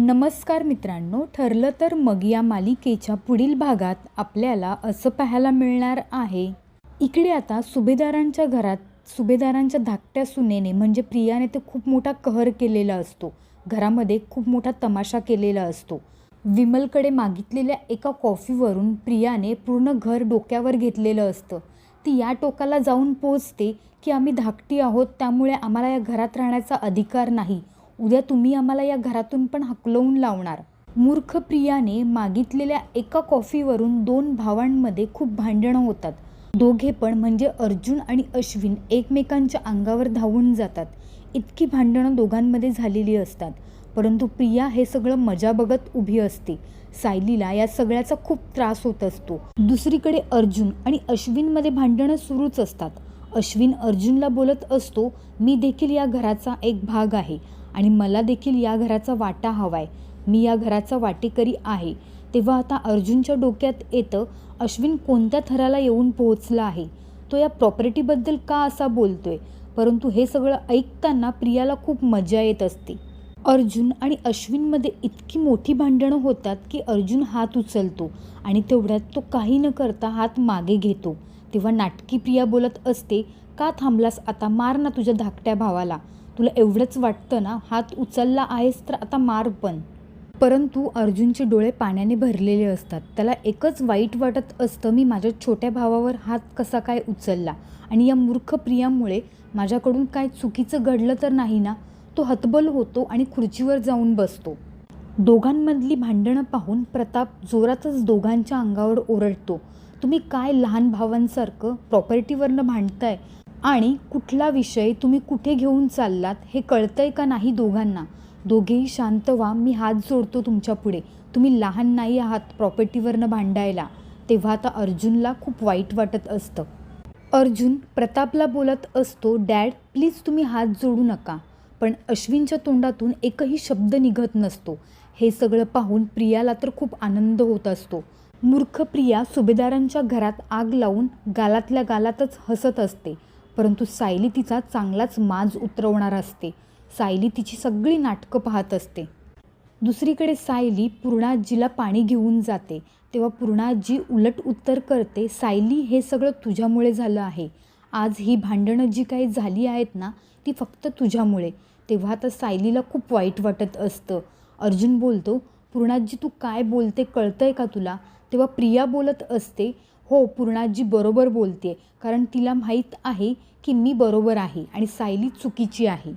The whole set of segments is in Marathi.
नमस्कार मित्रांनो ठरलं तर मग या मालिकेच्या पुढील भागात आपल्याला असं पाहायला मिळणार आहे. इकडे आता सुभेदारांच्या घरात सुभेदारांच्या धाकट्या सुनेने म्हणजे प्रियाने ते खूप मोठा कहर केलेला असतो. घरामध्ये खूप मोठा तमाशा केलेला असतो. विमलकडे मागितलेल्या एका कॉफीवरून प्रियाने पूर्ण घर डोक्यावर घेतलेलं असतं. ती या टोकाला जाऊन पोचते की आम्ही धाकटी आहोत त्यामुळे आम्हाला या घरात राहण्याचा अधिकार नाही. उद्या तुम्ही आम्हाला या घरातून पण हकलवून लावणार. मूर्ख प्रियाने मागितलेल्या एका कॉफीवरून दोन भावांमध्ये खूप भांडणं होतात. दोघे पण म्हणजे अर्जुन आणि अश्विन एकमेकांच्या अंगावर धावून जातात. इतकी भांडणं दोघांमध्ये झालेली असतात. परंतु प्रिया हे सगळं मजा बघत उभी असते. सायलीला या सगळ्याचा खूप त्रास होत असतो. दुसरीकडे अर्जुन आणि अश्विनमध्ये भांडणं सुरूच असतात. अश्विन अर्जुनला बोलत असतो मी देखील या घराचा एक भाग आहे. आणि मला देखील या घराचा वाटा हवा आहे मी या घराचा वाटेकरी आहे. तेव्हा आता अर्जुनच्या डोक्यात येतं अश्विन कोणत्या थराला येऊन पोहोचला आहे? तो या प्रॉपर्टीबद्दल का असा बोलतोय? परंतु हे सगळं ऐकताना प्रियाला खूप मजा येत असते. अर्जुन आणि अश्विनमध्ये इतकी मोठी भांडणं होतात की अर्जुन हात उचलतो आणि तेवढ्यात तो काही न करता हात मागे घेतो. तेव्हा नाटकी प्रिया बोलत असते का थांबलास आता? मार ना तुझ्या धाकट्या भावाला. तुला एवढंच वाटतं ना? हात उचलला आहेस तर आता मार पण. परंतु अर्जुनचे डोळे पाण्याने भरलेले असतात. त्याला एकच वाईट वाटत असतं मी माझ्या छोट्या भावावर हात कसा काय उचलला? आणि या मूर्ख प्रियामुळे माझ्याकडून काय चुकीचं घडलं तर नाही ना? तो हतबल होतो आणि खुर्चीवर जाऊन बसतो. दोघांमधली भांडणं पाहून प्रताप जोरातच दोघांच्या अंगावर ओरडतो. तुम्ही काय लहान भावांसारखं प्रॉपर्टीवरनं भांडताय? आणि कुठला विषय तुम्ही कुठे घेऊन चाललात हे कळतं आहे का नाही दोघांना? दोघेही शांत व्हा मी हात जोडतो तुमच्यापुढे. तुम्ही लहान नाही आहात प्रॉपर्टीवरनं भांडायला. तेव्हा आता अर्जुनला खूप वाईट वाटत असतं. अर्जुन प्रतापला बोलत असतो डॅड प्लीज तुम्ही हात जोडू नका. पण अश्विनच्या तोंडातून एकही शब्द निघत नसतो. हे सगळं पाहून प्रियाला तर खूप आनंद होत असतो. मूर्ख प्रिया सुभेदारांच्या घरात आग लावून गालातल्या गालातच हसत असते. परंतु सायली तिचा चांगलाच माज उतरवणार असते. सायली तिची सगळी नाटकं पाहत असते. दुसरीकडे सायली पूर्णाजीला पाणी घेऊन जाते. तेव्हा पूर्णाजी उलट उत्तर करते सायली हे सगळं तुझ्यामुळे झालं आहे. आज ही भांडणं जी काही झाली आहेत ना ती फक्त तुझ्यामुळे. तेव्हा तर सायलीला खूप वाईट वाटत असतं. अर्जुन बोलतो पूर्णाजी तू काय बोलते कळतं आहे का तुला? तेव्हा प्रिया बोलत असते हो पूर्णाजी बरोबर बोलते कारण तिला माहीत आहे की मी बरोबर आहे आणि सायली चुकीची आहे.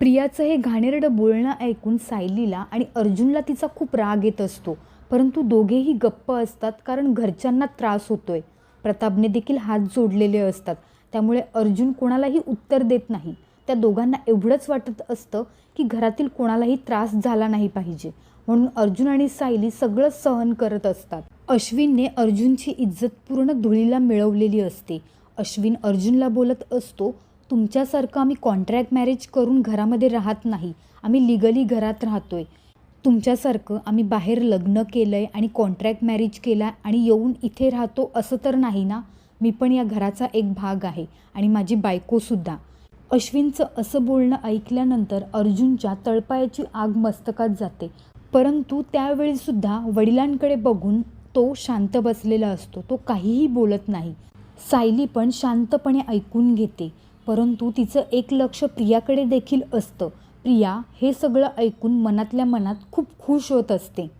प्रियाचं हे घाणेरडं बोलणं ऐकून सायलीला आणि अर्जुनला तिचा खूप राग येत असतो. परंतु दोघेही गप्प असतात कारण घरच्यांना त्रास होतोय. प्रतापने देखील हात जोडलेले असतात. त्यामुळे अर्जुन कोणालाही उत्तर देत नाही. त्या दोघांना एवढंच वाटत असतं की घरातील कोणालाही त्रास झाला नाही पाहिजे. म्हणून अर्जुन आणि सायली सगळं सहन करत असतात. अश्विनने अर्जुनची इज्जत पूर्ण धुळीला मिळवलेली असते. अश्विन अर्जुनला बोलत असतो तुमच्यासारखं आम्ही कॉन्ट्रॅक्ट मॅरेज करून घरामध्ये राहत नाही. आम्ही लिगली घरात राहतोय. तुमच्यासारखं आम्ही बाहेर लग्न केलं आहे आणि कॉन्ट्रॅक्ट मॅरेज केला आणि येऊन इथे राहतो असं तर नाही ना? मी पण या घराचा एक भाग आहे आणि माझी बायकोसुद्धा अश्विनचं असं बोलणं ऐकल्यानंतर अर्जुनच्या तळपायाची आग मस्तकात जाते. परंतु त्यावेळीसुद्धा वडिलांकडे बघून तो शांत बसलेला असतो. तो काहीही बोलत नाही. सायली पण शांतपणे ऐकून घेते. परंतु तिचं एक लक्ष प्रियाकडे देखील असतं. प्रिया हे सगळं ऐकून मनातल्या मनात खूप खुश होत असते.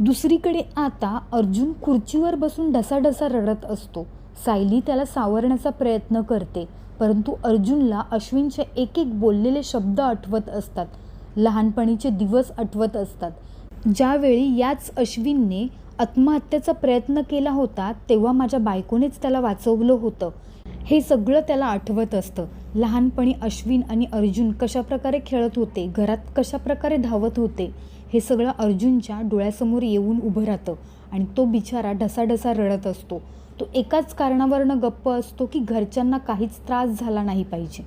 दुसरीकडे आता अर्जुन खुर्चीवर बसून ढसाढसा रडत असतो. सायली त्याला सावरण्याचा प्रयत्न करते. परंतु अर्जुनला अश्विनचे एक एक बोललेले शब्द आठवत असतात. लहानपणीचे दिवस आठवत असतात. ज्यावेळी याच अश्विनने आत्महत्येचा प्रयत्न केला होता तेव्हा माझ्या बायकोनेच त्याला वाचवलं होतं. हे सगळं त्याला आठवत असतं. लहानपणी अश्विन आणि अर्जुन कशाप्रकारे खेळत होते घरात कशाप्रकारे धावत होते हे सगळं अर्जुनच्या डोळ्यासमोर येऊन उभं राहतं आणि तो बिचारा ढसाढसा रडत असतो. तो एकाच कारणावरनं गप्प असतो की घरच्यांना काहीच त्रास झाला नाही पाहिजे.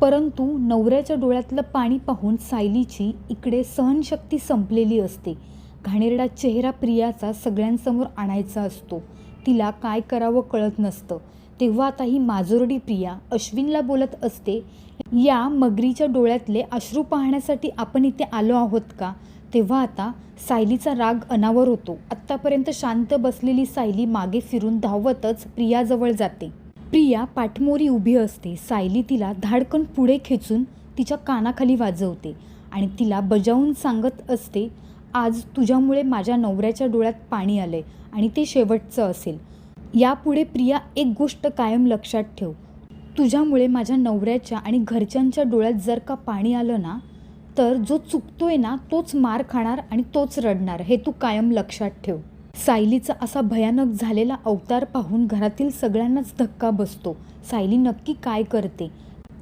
परंतु नवऱ्याच्या डोळ्यातलं पाणी पाहून सायलीची इकडे सहनशक्ती संपलेली असते. घाणेरडा चेहरा प्रियाचा सगळ्यांसमोर आणायचा असतो. तिला काय करावं कळत नसतं. तेव्हा आता ही माजोरडी प्रिया अश्विनला बोलत असते या मगरीच्या डोळ्यातले अश्रू पाहण्यासाठी आपण इथे आलो आहोत का? तेव्हा आता सायलीचा राग अनावर होतो. आत्तापर्यंत शांत बसलेली सायली मागे फिरून धावतच प्रियाजवळ जाते. प्रिया पाठमोरी उभी असते. सायली तिला धाडकन पुढे खेचून तिच्या कानाखाली वाजवते आणि तिला बजावून सांगत असते आज तुझ्यामुळे माझ्या नवऱ्याच्या डोळ्यात पाणी आलंय आणि ते शेवटचं असेल. यापुढे प्रिया एक गोष्ट कायम लक्षात ठेव. तुझ्यामुळे माझ्या नवऱ्याच्या आणि घरच्यांच्या डोळ्यात जर का पाणी आलं ना तर जो चुकतोय ना तोच मार खाणार आणि तोच रडणार हे तू कायम लक्षात ठेव. सायलीचा असा भयानक झालेला अवतार पाहून घरातील सगळ्यांनाच धक्का बसतो. सायली नक्की काय करते?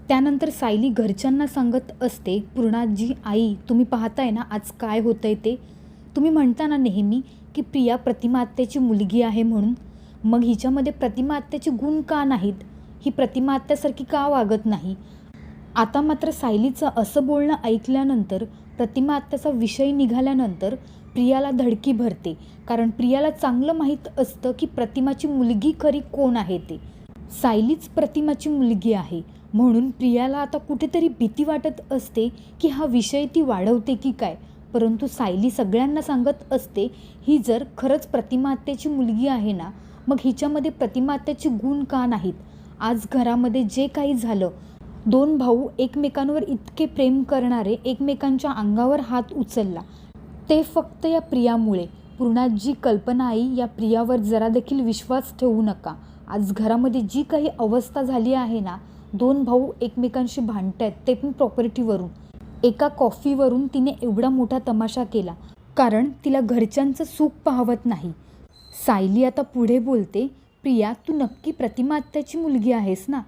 त्यानंतर सायली घरच्यांना सांगत असते पूर्णाजी आई तुम्ही पाहताय ना आज काय होतंय ते? तुम्ही म्हणता ना नेहमी की प्रिया प्रतिमा आत्याची मुलगी आहे म्हणून. मग हिच्यामध्ये प्रतिमा आत्याचे गुण का नाहीत? ही प्रतिमा आत्यासारखी का वागत नाही? आता मात्र सायलीचं असं बोलणं ऐकल्यानंतर प्रतिमा आत्याचा विषय निघाल्यानंतर प्रियाला धडकी भरते. कारण प्रियाला चांगलं माहीत असतं की प्रतिमाची मुलगी खरी कोण आहे ते. सायलीच प्रतिमाची मुलगी आहे. म्हणून प्रियाला आता कुठेतरी भीती वाटत असते की हा विषय ती वाढवते की काय. परंतु सायली सगळ्यांना सांगत असते ही जर खरंच प्रतिमात्याची मुलगी आहे ना मग हिच्यामध्ये प्रतिमात्याचे गुण का नाहीत? आज घरामध्ये जे काही झालं दोन भाऊ एकमेकांवर इतके प्रेम करणारे एकमेकांच्या अंगावर हात उचलला. ते फक्त या प्रियामुळे. पूर्णात जी कल्पना आई या प्रियावर जरा देखील विश्वास ठेवू नका. आज घरामध्ये जी काही अवस्था झाली आहे ना दोन भाऊ एकमेकांशी भांडत आहेत ते पण प्रॉपर्टीवरून एका कॉफीवरून तिने एवढा मोठा तमाशा केला कारण तिला घरच्यांचं सुख पाहवत नाही. सायली आता पुढे बोलते प्रिया तू नक्की प्रतिमा आत्याची मुलगी आहेस ना?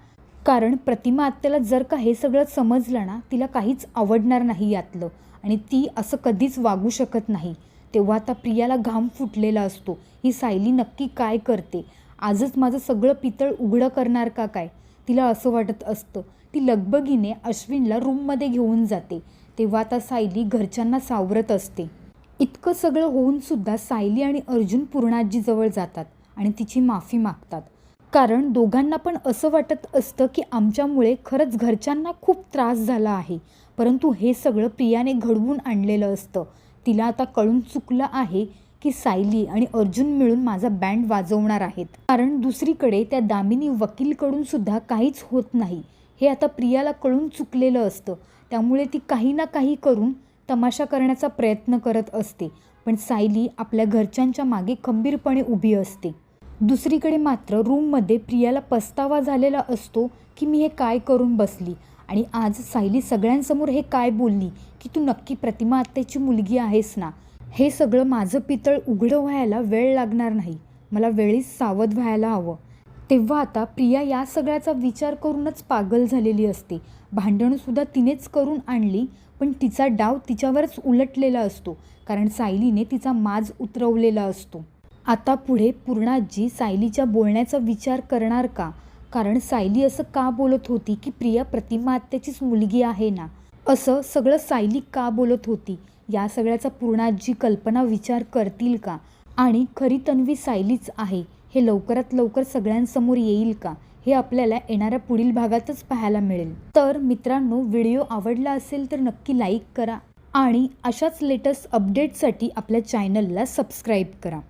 कारण प्रतिमा आत्याला जर का हे सगळं समजलं ना तिला काहीच आवडणार नाही यातलं आणि ती असं कधीच वागू शकत नाही. तेव्हा आता प्रियाला घाम फुटलेला असतो. ही सायली नक्की काय करते? आजच माझं सगळं पितळ उघडं करणार का काय? तिला असं वाटत असतं ती लगबगीने अश्विनला रूममध्ये घेऊन जाते. तेव्हा आता सायली घरच्यांना सावरत असते. इतकं सगळं होऊनसुद्धा सायली आणि अर्जुन पूर्णाजीजवळ जातात आणि तिची माफी मागतात. कारण दोघांना पण असं वाटत असतं की आमच्यामुळे खरंच घरच्यांना खूप त्रास झाला आहे. परंतु हे सगळं प्रियाने घडवून आणलेलं असतं. तिला आता कळून चुकलं आहे की सायली आणि अर्जुन मिळून माझा बँड वाजवणार आहेत. कारण दुसरीकडे त्या दामिनी वकीलकडून सुद्धा काहीच होत नाही. हे आता प्रियाला कळून चुकलेलं असतं. त्यामुळे ती काही ना काही करून तमाशा करण्याचा प्रयत्न करत असते. पण सायली आपल्या घरच्यांच्या मागे खंबीरपणे उभी असते. दुसरीकडे मात्र रूममध्ये प्रियाला पस्तावा झालेला असतो की मी हे काय करून बसली? आणि आज सायली सगळ्यांसमोर हे काय बोलली? की तू नक्की प्रतिमा आत्याची मुलगी आहेस ना? हे सगळं माझं पितळ उघडं व्हायला वेळ लागणार नाही. मला वेळीच सावध व्हायला हवं. तेव्हा आता प्रिया या सगळ्याचा विचार करूनच पागल झालेली असते. भांडणसुद्धा तिनेच करून आणली पण तिचा डाव तिच्यावरच उलटलेला असतो कारण सायलीने तिचा माज उतरवलेला असतो. आता पुढे पूर्णाजी सायलीच्या बोलण्याचा विचार करणार का? कारण सायली असं का बोलत होती की प्रिया प्रतिमा आत्याचीच मुलगी आहे ना? असं सगळं सायली का बोलत होती? या सगळ्याचा पूर्णाजी कल्पना विचार करतील का? आणि खरी तन्वी सायलीच आहे हे लवकरात लवकर सगळ्यांसमोर येईल का? हे आपल्याला येणाऱ्या पुढील भागातच पाहायला मिळेल. तर मित्रांनो व्हिडिओ आवडला असेल तर नक्की लाईक करा आणि अशाच लेटेस्ट अपडेटसाठी आपल्या चॅनलला सबस्क्राईब करा.